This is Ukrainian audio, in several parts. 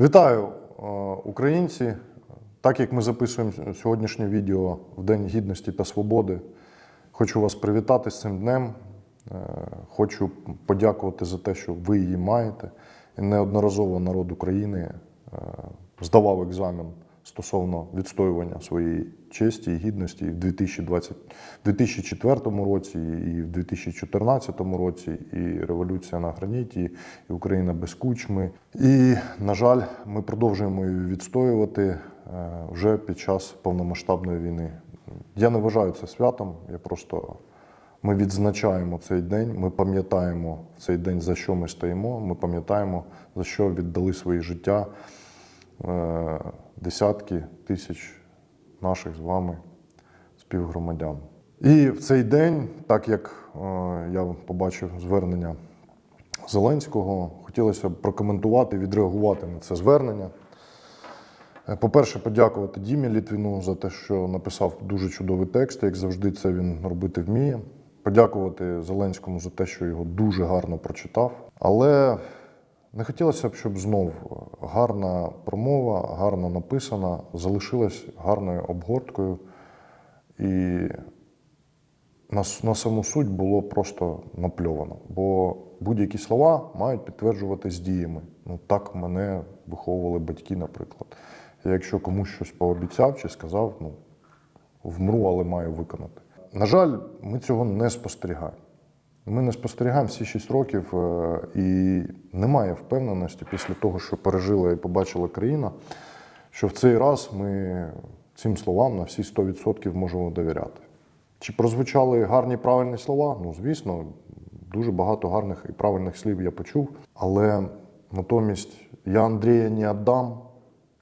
Вітаю, е, українці! Так як ми записуємо сьогоднішнє відео в День Гідності та Свободи, хочу вас привітати з цим днем. Е, Хочу подякувати за те, що ви її маєте. І неодноразово народ України е, здавав екзамен стосовно відстоювання своєї честі і гідності в 2020, 2004 році, і в 2014 році, і революція на граніті, і Україна без кучми. І, на жаль, ми продовжуємо її відстоювати е, вже під час повномасштабної війни. Я не вважаю це святом, я просто ми відзначаємо цей день, ми пам'ятаємо цей день, за що ми стоїмо. Ми пам'ятаємо, за що віддали свої життя десятки тисяч наших з вами співгромадян. І в цей день, так як е, я побачив звернення Зеленського, хотілося б прокоментувати, відреагувати на це звернення. Е, По-перше, подякувати Дімі Літвіну за те, що написав дуже чудовий текст, як завжди це він робити вміє. Подякувати Зеленському за те, що його дуже гарно прочитав. Але не хотілося б, щоб знов гарна промова, гарно написана, залишилась гарною обгорткою. І на, на саму суть було просто напльовано. Бо будь-які слова мають підтверджуватись діями. Ну так мене виховували батьки, наприклад. Я якщо комусь щось пообіцяв чи сказав, ну вмру, але маю виконати. На жаль, ми цього не спостерігаємо. Ми не спостерігаємо всі 6 років, е, і немає впевненості після того, що пережила і побачила країна, що в цей раз ми цим словам на всі 100% можемо довіряти. Чи прозвучали гарні правильні слова? Ну, звісно, дуже багато гарних і правильних слів я почув. Але натомість я Андрія не віддам,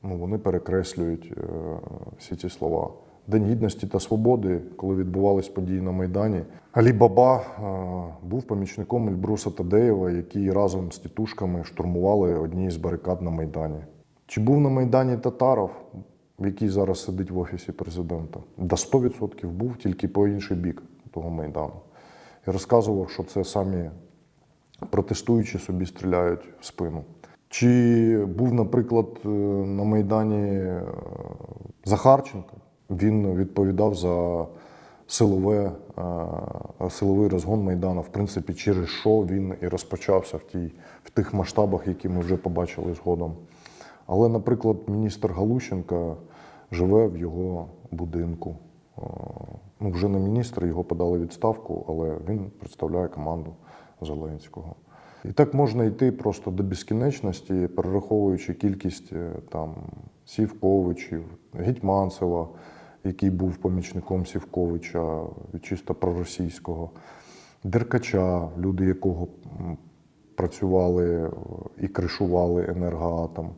ну, вони перекреслюють е, всі ці слова. День гідності та свободи, коли відбувались події на Майдані. Алі Баба е, був помічником Ельбруса Тадеєва, який разом з тітушками штурмували одні з барикад на Майдані. Чи був на Майдані Татаров, який зараз сидить в офісі президента? Да 100% був, тільки по інший бік того Майдану. І розказував, що це самі протестуючі собі стріляють в спину. Чи був, наприклад, е, на Майдані е, Захарченко? Він відповідав за силове, е, силовий розгон Майдану, в принципі, через що він і розпочався в, тій, в тих масштабах, які ми вже побачили згодом. Але, наприклад, міністр Галущенка живе в його будинку. Е, Ну, вже не міністр, його подали відставку, але він представляє команду Зеленського. І так можна йти просто до безкінечності, перераховуючи кількість е, там Сівковичів, Гетьманцева, який був помічником Сівковича, чисто проросійського, Деркача, люди якого працювали е, і кришували енергоатом.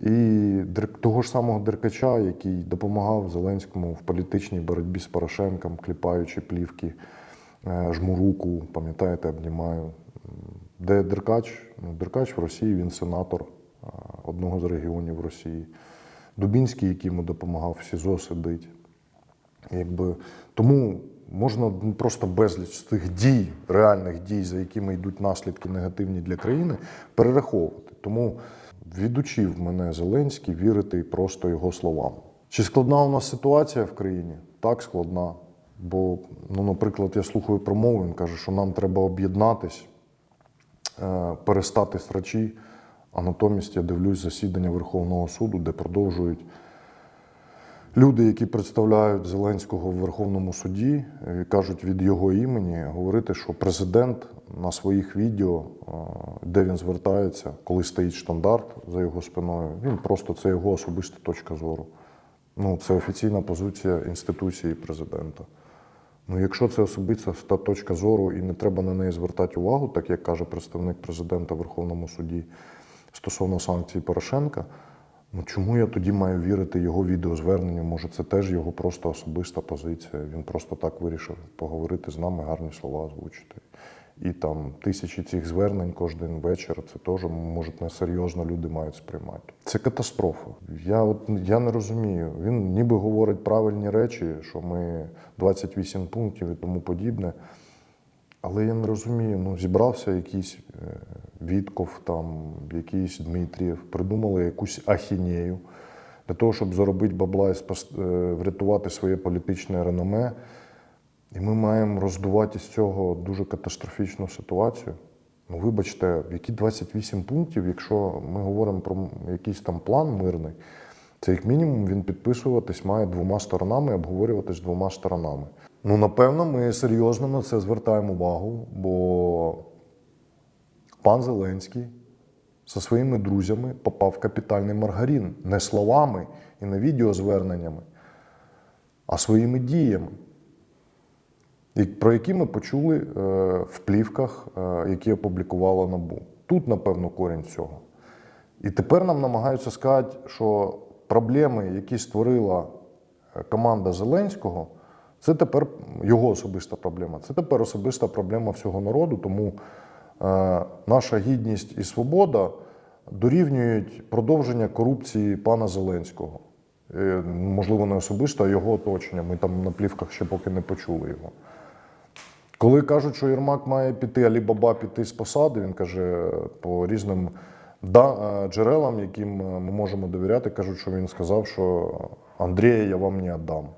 І того ж самого Деркача, який допомагав Зеленському в політичній боротьбі з Порошенком, кліпаючи плівки, е, жму руку, пам'ятаєте, обнімаю. Де Деркач? Ну, Деркач в Росії, він сенатор е, одного з регіонів Росії. Дубінський, який йому допомагав, в СІЗО сидить. Якби, тому можна ну, просто безліч тих дій, реальних дій, за якими йдуть наслідки негативні для країни, перераховувати. Тому відучив мене Зеленський вірити просто його словам. Чи складна у нас ситуація в країні? Так, складна. Бо, ну, наприклад, я слухаю промову, він каже, що нам треба об'єднатись, е, перестати срачі. А натомість я дивлюсь засідання Верховного суду, де продовжують люди, які представляють Зеленського в Верховному суді, е, кажуть від його імені говорити, що президент на своїх відео, е, де він звертається, коли стоїть штандарт за його спиною, він просто це його особиста точка зору. Ну, це офіційна позиція інституції президента. Ну, якщо це особиста точка зору і не треба на неї звертати увагу, так як каже представник президента в Верховному суді стосовно санкцій Порошенка, ну чому я тоді маю вірити його відеозверненню? Може, це теж його просто особиста позиція. Він просто так вирішив поговорити з нами, гарні слова озвучити. І там тисячі цих звернень кожен вечір. Це теж може несерйозно люди мають сприймати. Це катастрофа. Я от я не розумію. Він ніби говорить правильні речі, що ми 28 пунктів і тому подібне. Але я не розумію, ну зібрався якийсь е, Вітков, там, якийсь Дмитрієв, придумали якусь ахінею для того, щоб заробити бабла і е, врятувати своє політичне реноме. І ми маємо роздувати з цього дуже катастрофічну ситуацію. Ну, вибачте, які 28 пунктів, якщо ми говоримо про якийсь там план мирний, це як мінімум він підписуватись має двома сторонами обговорюватись двома сторонами. Ну, напевно, ми серйозно на це звертаємо увагу, бо пан Зеленський зі своїми друзями попав в капітальний маргарин не словами і не відеозверненнями, а своїми діями, про які ми почули е, в плівках, е, які опублікувала НАБУ. Тут, напевно, корінь цього. І тепер нам намагаються сказати, що проблеми, які створила е, команда Зеленського, це тепер його особиста проблема. Це тепер особиста проблема всього народу. Тому наша гідність і свобода дорівнюють продовження корупції пана Зеленського. Е, можливо, не особисто, а його оточення. Ми там на плівках ще поки не почули його. Коли кажуть, що Єрмак має піти, Алібаба піти з посади, він каже по різним е, джерелам, яким е, ми можемо довіряти, кажуть, що він сказав, що Андрія я вам не віддам.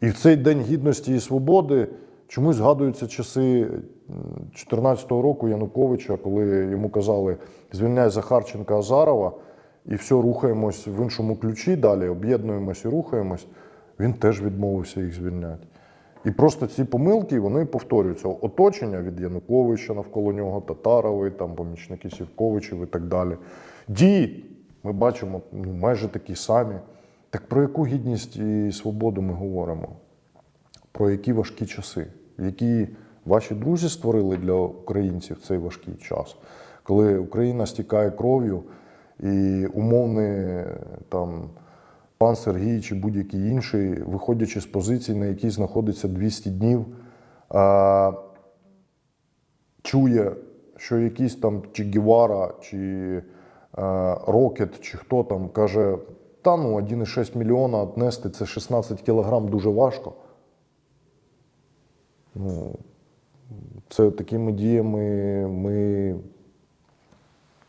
І в цей день гідності і свободи чомусь згадуються часи 2014 року Януковича, коли йому казали звільняй Захарченка Азарова, і все, рухаємось в іншому ключі далі, об'єднуємось і рухаємось. Він теж відмовився їх звільняти. І просто ці помилки вони повторюються. Оточення від Януковича навколо нього, Татарової, там помічники Сівковичів і так далі. Дії ми бачимо ну, майже такі самі. Так про яку гідність і свободу ми говоримо? Про які важкі часи, які ваші друзі створили для українців в цей важкий час, коли Україна стікає кров'ю, і умовний там пан Сергій чи будь-який інший, виходячи з позиції, на якій знаходиться 200 днів, а, чує, що якийсь там чи Гівара, чи е, Рокет, чи хто там каже, та ну 1,6 мільйона віднести це 16 кілограм дуже важко. Ну, це такими діями ми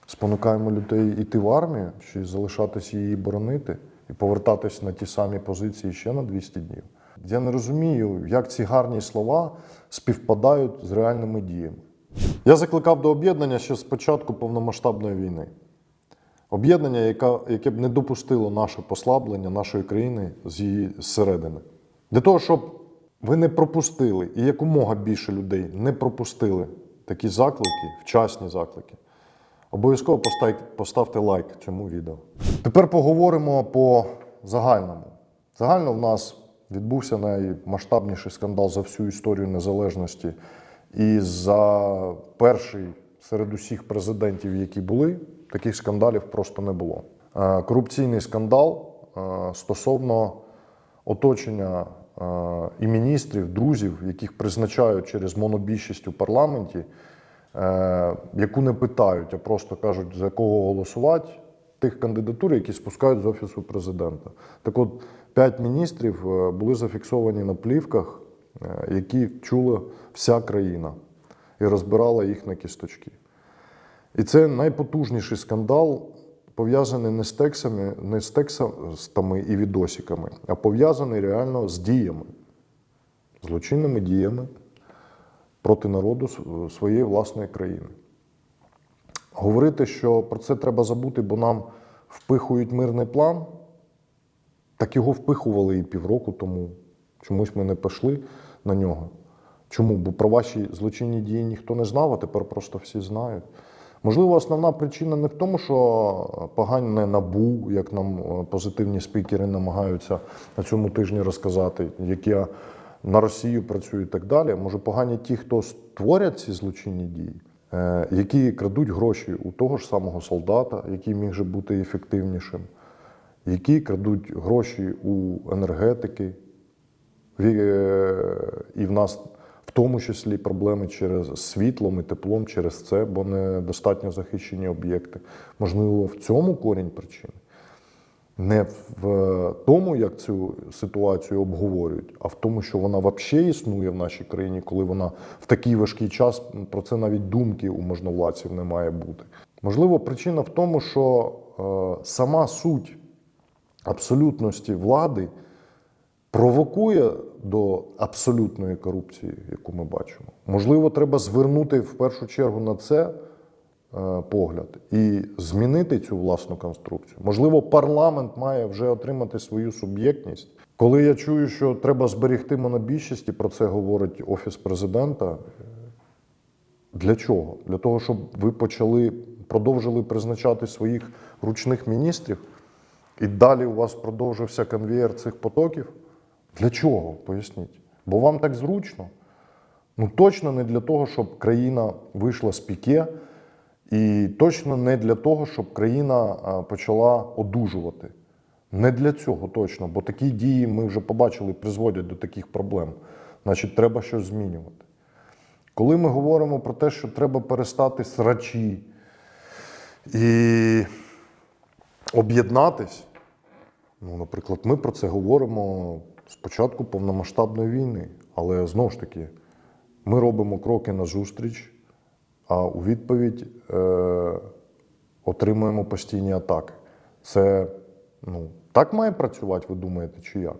спонукаємо людей йти в армію, чи залишатись її боронити і повертатись на ті самі позиції ще на 200 днів. Я не розумію, як ці гарні слова співпадають з реальними діями. Я закликав до об'єднання ще з початку повномасштабної війни. Об'єднання, яке б не допустило наше послаблення нашої країни з її зсередини. Для того, щоб ви не пропустили і якомога більше людей не пропустили такі заклики, вчасні заклики, обов'язково поставте, лайк цьому відео. Тепер поговоримо по загальному. Загально в нас відбувся наймасштабніший скандал за всю історію незалежності. І за перший серед усіх президентів, які були, таких скандалів просто не було. Е, Корупційний скандал е, стосовно оточення і міністрів, друзів, яких призначають через монобільшість у парламенті, е, яку не питають, а просто кажуть, за кого голосувати, тих кандидатур, які спускають з офісу президента. Так от, п'ять міністрів е, були зафіксовані на плівках, е, які чула вся країна і розбирала їх на кісточки. І це найпотужніший скандал, пов'язаний не з текстами, не з текстами і відосиками, а пов'язаний реально з діями, злочинними діями проти народу своєї власної країни. Говорити, що про це треба забути, бо нам впихують мирний план, так його впихували і півроку тому. Чомусь ми не пішли на нього. Чому? Бо про ваші злочинні дії ніхто не знав, а тепер просто всі знають. Можливо, основна причина не в тому, що погане набу, як нам е, позитивні спікери намагаються на цьому тижні розказати, які на Росію працюють і так далі. Може, погані ті, хто створять ці злочинні дії, е, які крадуть гроші у того ж самого солдата, який міг же бути ефективнішим, які крадуть гроші у енергетики, е, І в нас в тому числі проблеми через світлом і теплом через це, бо недостатньо захищені об'єкти. Можливо, в цьому корінь причини. Не в тому, як цю ситуацію обговорюють, а в тому, що вона взагалі існує в нашій країні, коли вона в такий важкий час про це навіть думки у можновладців не має бути. Можливо, причина в тому, що е, сама суть абсолютності влади провокує до абсолютної корупції, яку ми бачимо. Можливо, треба звернути в першу чергу на це е, погляд і змінити цю власну конструкцію. Можливо, парламент має вже отримати свою суб'єктність. Коли я чую, що треба зберегти монобільшість, і про це говорить Офіс президента, для чого? Для того, щоб ви почали продовжили призначати своїх ручних міністрів, і далі у вас продовжився конвієр цих потоків. Для чого? Поясніть. Бо вам так зручно. Ну точно не для того, щоб країна вийшла з піке, і точно не для того, щоб країна почала одужувати. Не для цього точно, бо такі дії ми вже побачили, призводять до таких проблем. Значить, треба щось змінювати. Коли ми говоримо про те, що треба перестати срачі і об'єднатись, ну, наприклад, ми про це говоримо з початку повномасштабної війни. Але знову ж таки, ми робимо кроки назустріч, а у відповідь е, отримуємо постійні атаки. Це ну, так має працювати, ви думаєте, чи як?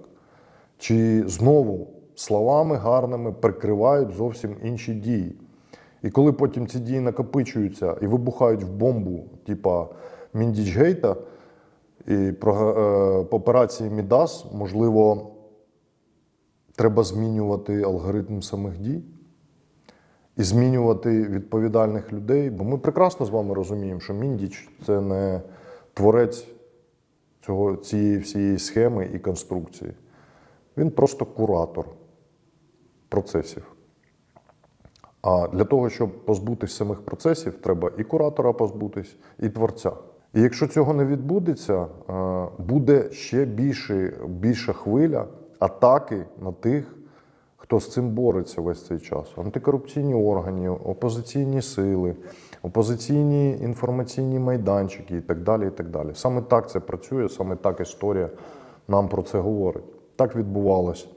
Чи знову словами гарними прикривають зовсім інші дії? І коли потім ці дії накопичуються і вибухають в бомбу, типа Міндічгейта, і про, е, по операції Мідас, можливо, треба змінювати алгоритм самих дій і змінювати відповідальних людей. Бо ми прекрасно з вами розуміємо, що Міндіч це не творець цього, цієї всієї схеми і конструкції. Він просто куратор процесів. А для того, щоб позбутись самих процесів, треба і куратора позбутись, і творця. І якщо цього не відбудеться, е, буде ще більше, більша хвиля атаки на тих, хто з цим бореться весь цей час. Антикорупційні органи, опозиційні сили, опозиційні інформаційні майданчики і так далі. і так далі. Саме так це працює, саме так історія нам про це говорить. Так відбувалось.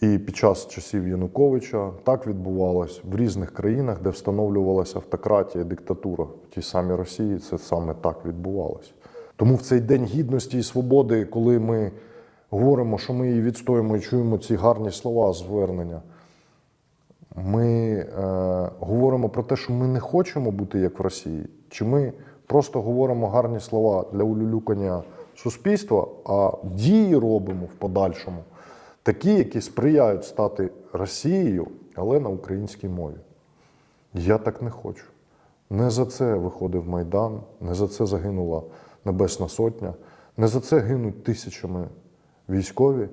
І під час часів Януковича так відбувалось в різних країнах, де встановлювалася автократія, диктатура. В тій самій Росії це саме так відбувалося. Тому в цей день гідності і свободи, коли ми говоримо, що ми її відстоїмо і чуємо ці гарні слова звернення, ми е, говоримо про те, що ми не хочемо бути як в Росії, чи ми просто говоримо гарні слова для улюлюкання суспільства, а дії робимо в подальшому такі, які сприяють стати Росією, але на українській мові. Я так не хочу. Не за це виходив Майдан, не за це загинула Небесна Сотня, не за це гинуть тисячами військові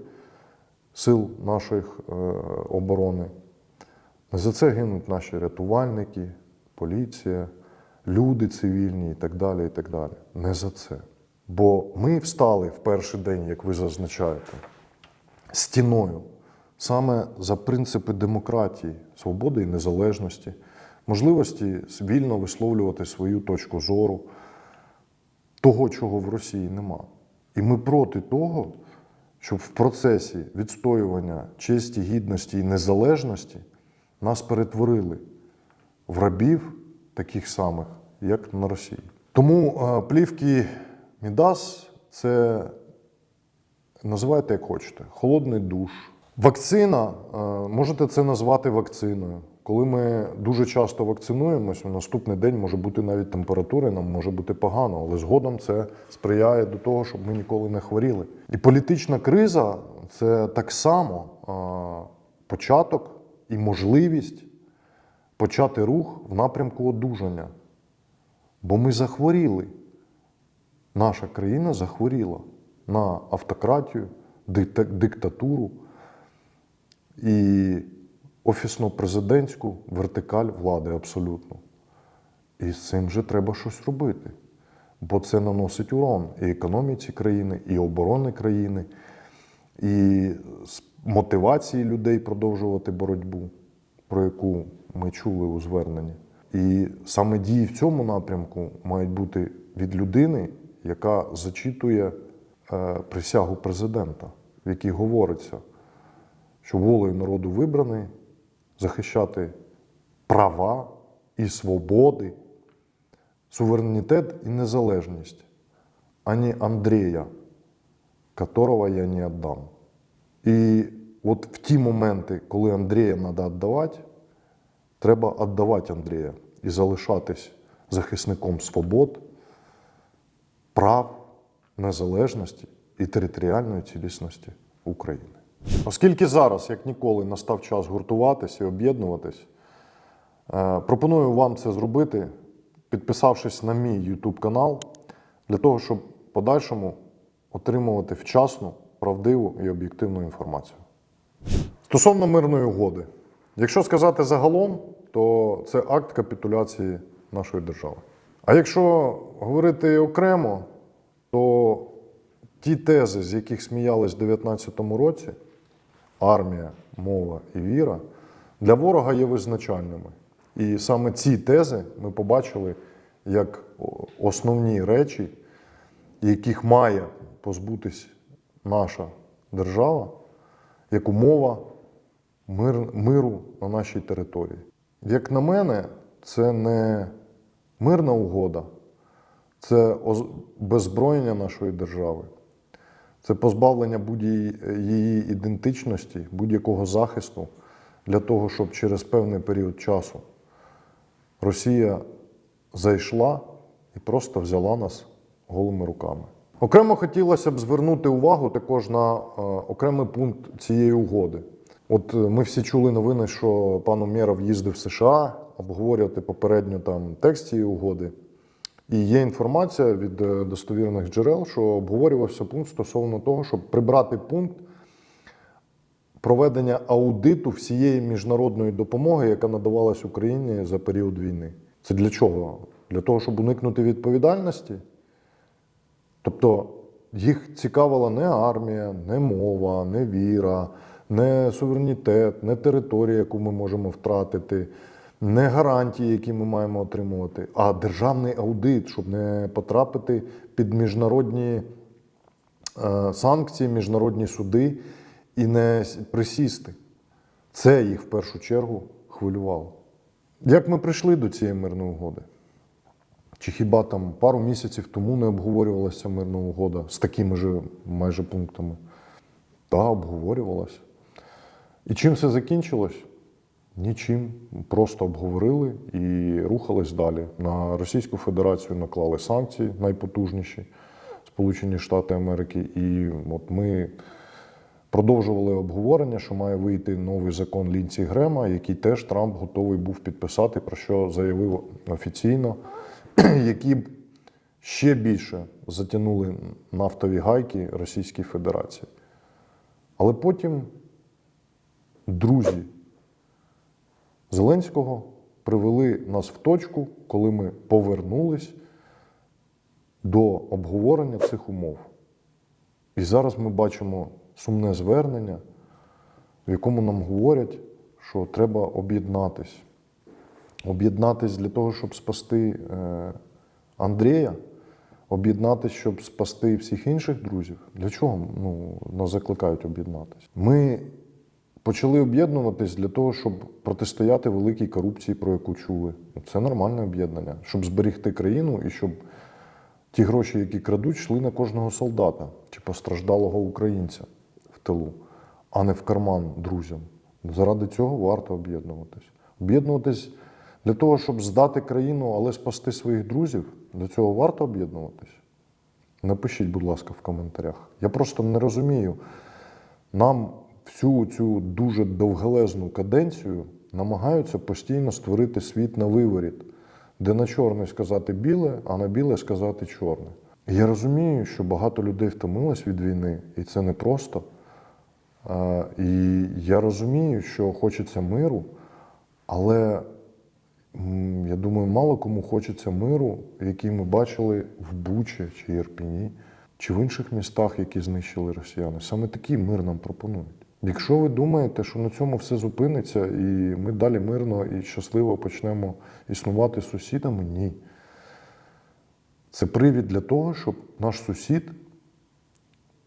сил нашої е, оборони. Не за це гинуть наші рятувальники, поліція, люди цивільні і так далі. і так далі. Не за це. Бо ми встали в перший день, як ви зазначаєте, стіною саме за принципи демократії, свободи і незалежності, можливості вільно висловлювати свою точку зору, того, чого в Росії нема. І ми проти того, щоб в процесі відстоювання честі, гідності і незалежності нас перетворили в рабів таких самих, як на Росії. Тому е, плівки Мідас це називайте як хочете. Холодний душ. Вакцина, е, можете це назвати вакциною. Коли ми дуже часто вакцинуємось, у наступний день може бути навіть температура, нам може бути погано, але згодом це сприяє до того, щоб ми ніколи не хворіли. І політична криза це так само початок і можливість почати рух в напрямку одужання. Бо ми захворіли. Наша країна захворіла на автократію, диктатуру і офісно-президентську вертикаль влади абсолютно. І з цим вже треба щось робити. Бо це наносить урон і економіці країни, і оборони країни, і мотивації людей продовжувати боротьбу, про яку ми чули у зверненні. І саме дії в цьому напрямку мають бути від людини, яка зачитує е, присягу президента, в якій говориться, що волею народу вибраний захищати права і свободи, суверенітет і незалежність, ані Андрія, которого я не віддам. І от в ті моменти, коли Андрія треба віддавати, треба віддавати Андрія і залишатись захисником свобод, прав, незалежності і територіальної цілісності України. Оскільки зараз, як ніколи, настав час гуртуватись і об'єднуватись, е, пропоную вам це зробити, підписавшись на мій YouTube канал, для того, щоб в подальшому отримувати вчасну, правдиву і об'єктивну інформацію. Стосовно мирної угоди, якщо сказати загалом, то це акт капітуляції нашої держави. А якщо говорити окремо, то ті тези, з яких сміялись в 2019 році, армія, мова і віра, для ворога є визначальними. І саме ці тези ми побачили як основні речі, яких має позбутись наша держава, як умова мир, миру на нашій території. Як на мене, це не мирна угода, це беззброєння нашої держави, це позбавлення будь-її ідентичності, будь-якого захисту для того, щоб через певний період часу Росія зайшла і просто взяла нас голими руками. Окремо хотілося б звернути увагу також на е, окремий пункт цієї угоди. От е, ми всі чули новини, що пан Умєров їздив в США обговорювати попередньо там текст цієї угоди. І є інформація від е, достовірних джерел, що обговорювався пункт стосовно того, щоб прибрати пункт проведення аудиту всієї міжнародної допомоги, яка надавалась Україні за період війни. Це для чого? Для того, щоб уникнути відповідальності. Тобто їх цікавила не армія, не мова, не віра, не суверенітет, не територія, яку ми можемо втратити, не гарантії, які ми маємо отримувати, а державний аудит, щоб не потрапити під міжнародні е, санкції, міжнародні суди і не присісти. Це їх в першу чергу хвилювало. Як ми прийшли до цієї мирної угоди? Чи хіба там пару місяців тому не обговорювалася мирна угода з такими ж майже пунктами? Та, обговорювалася. І чим це закінчилось? Нічим. Просто обговорили і рухались далі. На Російську Федерацію наклали санкції найпотужніші Сполучені Штати Америки. І от ми продовжували обговорення, що має вийти новий закон Лінці Грема, який теж Трамп готовий був підписати, про що заявив офіційно, які б ще більше затягнули нафтові гайки Російській Федерації. Але потім друзі Зеленського привели нас в точку, коли ми повернулись до обговорення цих умов. І зараз ми бачимо сумне звернення, в якому нам говорять, що треба об'єднатись. Об'єднатись для того, щоб спасти е, Андрія, об'єднатись, щоб спасти всіх інших друзів. Для чого ну, нас закликають об'єднатись? Ми почали об'єднуватись для того, щоб протистояти великій корупції, про яку чули. Це нормальне об'єднання, щоб зберегти країну і щоб ті гроші, які крадуть, йшли на кожного солдата чи постраждалого українця в тилу, а не в карман друзям. Заради цього варто об'єднуватись. Об'єднуватись для того, щоб здати країну, але спасти своїх друзів, для цього варто об'єднуватись. Напишіть, будь ласка, в коментарях. Я просто не розумію. Нам всю цю дуже довгелезну каденцію намагаються постійно створити світ на виворіт, де на чорне сказати біле, а на біле сказати чорне. Я розумію, що багато людей втомилось від війни, і це непросто. І я розумію, що хочеться миру, але я думаю, мало кому хочеться миру, який ми бачили в Бучі чи Єрпіні, чи в інших містах, які знищили росіяни. Саме такий мир нам пропонують. Якщо ви думаєте, що на цьому все зупиниться, і ми далі мирно і щасливо почнемо існувати з сусідами, ні. Це привід для того, щоб наш сусід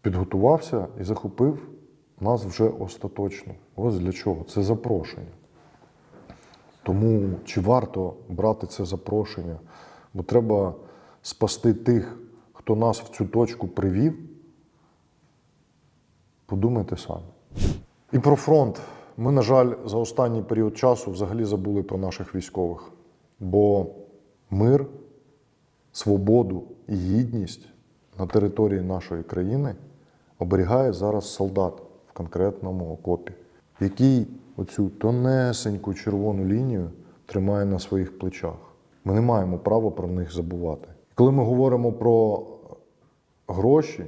підготувався і захопив нас вже остаточно. Ось для чого? Це запрошення. Тому чи варто брати це запрошення? Бо треба спасти тих, хто нас в цю точку привів. Подумайте самі. І про фронт. Ми, на жаль, за останній період часу взагалі забули про наших військових. Бо мир, свободу і гідність на території нашої країни оберігає зараз солдат в конкретному окопі, який оцю тонесеньку червону лінію тримає на своїх плечах. Ми не маємо права про них забувати. Коли ми говоримо про гроші,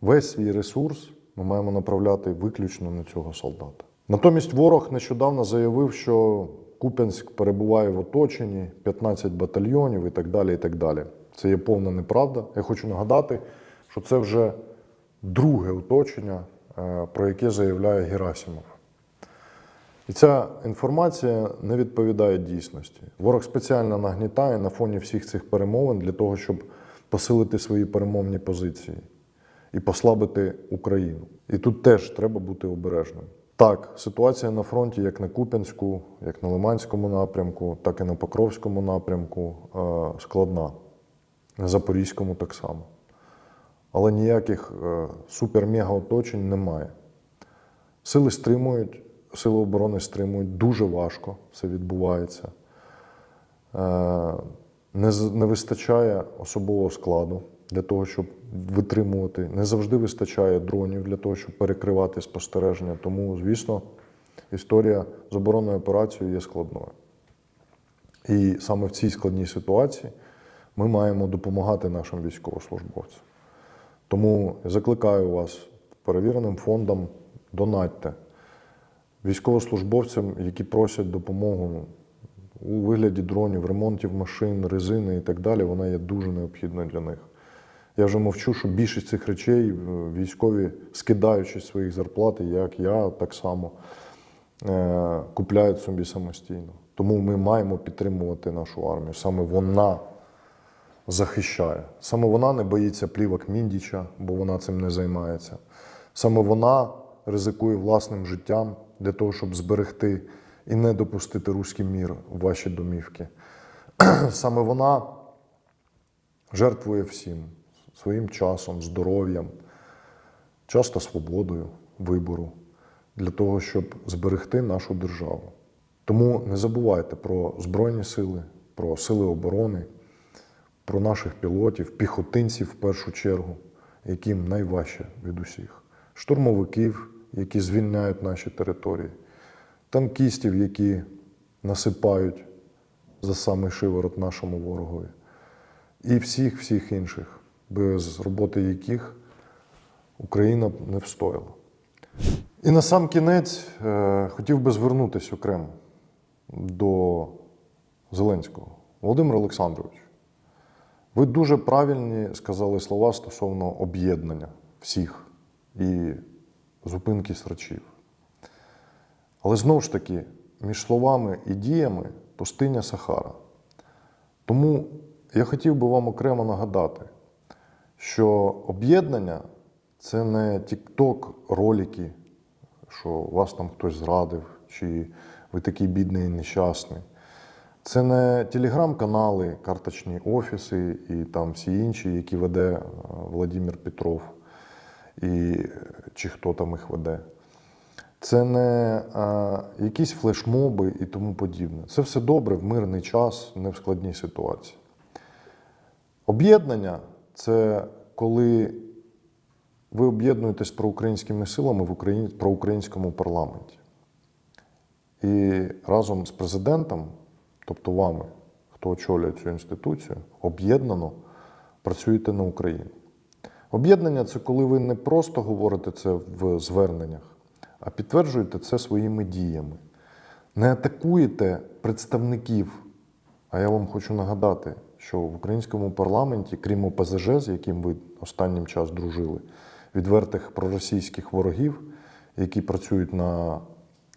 весь свій ресурс ми маємо направляти виключно на цього солдата. Натомість ворог нещодавно заявив, що Куп'янськ перебуває в оточенні, 15 батальйонів і так далі. і так далі. Це є повна неправда. Я хочу нагадати, що це вже друге оточення, е, про яке заявляє Герасимов. І ця інформація не відповідає дійсності. Ворог спеціально нагнітає на фоні всіх цих перемовин для того, щоб посилити свої перемовні позиції і послабити Україну. І тут теж треба бути обережним. Так, ситуація на фронті, як на Куп'янську, як на Лиманському напрямку, так і на Покровському напрямку е, складна. На Запорізькому так само. Але ніяких е, супер-мега оточень немає. Сили стримують, сили оборони стримують. Дуже важко це відбувається. Е, не вистачає особового складу для того, щоб витримувати. Не завжди вистачає дронів для того, щоб перекривати спостереження. Тому, звісно, історія з оборонною операцією є складною. І саме в цій складній ситуації ми маємо допомагати нашим військовослужбовцям. Тому закликаю вас перевіреним фондом донатьте військовослужбовцям, які просять допомогу у вигляді дронів, ремонтів машин, резини і так далі, вона є дуже необхідною для них. Я вже мовчу, що більшість цих речей е, військові, скидаючи своїх зарплат, як я так само, е, купляють собі самостійно. Тому ми маємо підтримувати нашу армію. Саме вона захищає. Саме вона не боїться плівок Міндіча, бо вона цим не займається. Саме вона ризикує власним життям для того, щоб зберегти і не допустити руський мір в ваші домівки. Саме вона жертвує всім своїм часом, здоров'ям, часто свободою вибору для того, щоб зберегти нашу державу. Тому не забувайте про Збройні сили, про сили оборони, про наших пілотів, піхотинців в першу чергу, яким найважче від усіх, штурмовиків, які звільняють наші території, танкістів, які насипають за самий шиворот нашому ворогові, і всіх всіх інших, без роботи яких Україна б не встояла. І на сам кінець е, хотів би звернутися окремо до Зеленського. Володимир Олександрович, ви дуже правильні сказали слова стосовно об'єднання всіх і зупинки срачів. Але знову ж таки, між словами і діями пустиня Сахара. Тому я хотів би вам окремо нагадати, що об'єднання це не тік-ток ролики, що вас там хтось зрадив, чи ви такий бідний і нещасний. Це не телеграм-канали, карточні офіси і там всі інші, які веде е, Владимир Петров, і, е, чи хто там їх веде. Це не а, якісь флешмоби і тому подібне. Це все добре в мирний час, не в складній ситуації. Об'єднання це коли ви об'єднуєтесь проукраїнськими силами в Україні, проукраїнському парламенті. І разом з президентом, тобто вами, хто очолює цю інституцію, об'єднано працюєте на Україну. Об'єднання це коли ви не просто говорите це в зверненнях, а підтверджуєте це своїми діями. Не атакуєте представників. А я вам хочу нагадати, що в українському парламенті, крім ОПЗЖ, з яким ви останнім час дружили, відвертих проросійських ворогів, які працюють на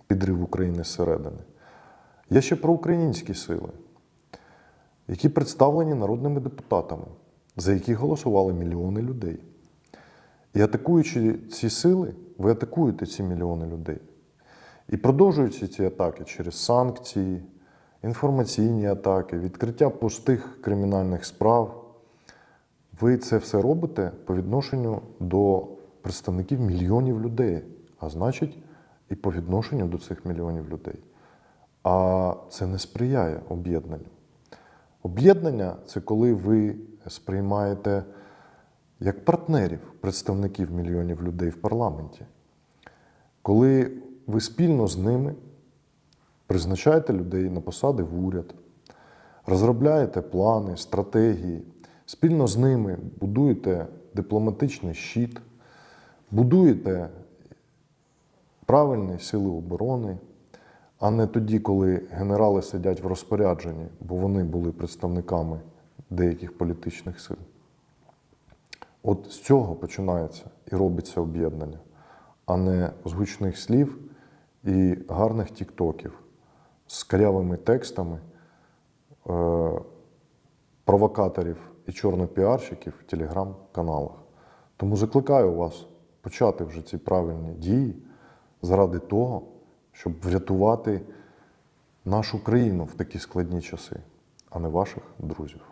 підрив України зсередини, є ще проукраїнські сили, які представлені народними депутатами. за які голосували мільйони людей. І атакуючи ці сили, ви атакуєте ці мільйони людей. І продовжуються ці атаки через санкції, інформаційні атаки, відкриття пустих кримінальних справ. Ви це все робите по відношенню до представників мільйонів людей, а значить, і по відношенню до цих мільйонів людей. А це не сприяє об'єднанню. Об'єднання це коли ви сприймаєте як партнерів представників мільйонів людей в парламенті, коли ви спільно з ними призначаєте людей на посади в уряд, розробляєте плани, стратегії, спільно з ними будуєте дипломатичний щит, будуєте правильні сили оборони, а не тоді, коли генерали сидять в розпорядженні, бо вони були представниками деяких політичних сил. От з цього починається і робиться об'єднання, а не з гучних слів і гарних тіктоків з карявими текстами е, провокаторів і чорнопіарщиків в телеграм-каналах. Тому закликаю вас почати вже ці правильні дії заради того, щоб врятувати нашу країну в такі складні часи, а не ваших друзів.